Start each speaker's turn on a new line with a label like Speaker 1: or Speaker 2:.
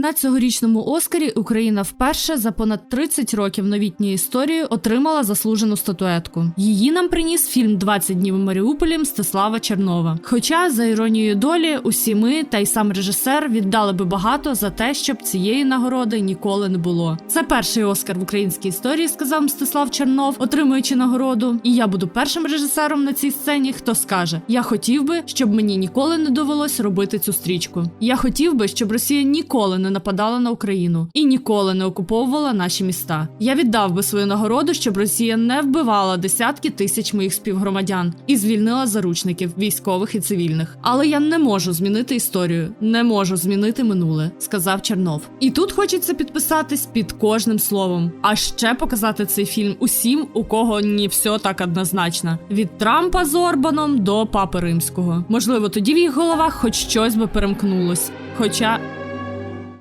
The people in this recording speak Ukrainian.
Speaker 1: На цьогорічному Оскарі Україна вперше за понад 30 років новітньої історії отримала заслужену статуетку. Її нам приніс фільм «20 днів у Маріуполі Мстислава Чернова. Хоча, за іронією долі, усі ми та й сам режисер віддали би багато за те, щоб цієї нагороди ніколи не було. Це перший Оскар в українській історії, сказав Мстислав Чернов, отримуючи нагороду. І я буду першим режисером на цій сцені, хто скаже: Я хотів би, щоб мені ніколи не довелось робити цю стрічку. Я хотів би, щоб Росія ніколи не нападала на Україну і ніколи не окуповувала наші міста. Я віддав би свою нагороду, щоб Росія не вбивала десятки тисяч моїх співгромадян і звільнила заручників, військових і цивільних. Але я не можу змінити історію, не можу змінити минуле, сказав Чернов. І тут хочеться підписатись під кожним словом, а ще показати цей фільм усім, у кого не все так однозначно: від Трампа з Орбаном до Папи Римського. Можливо, тоді в їх головах хоч щось би перемкнулось. Хоча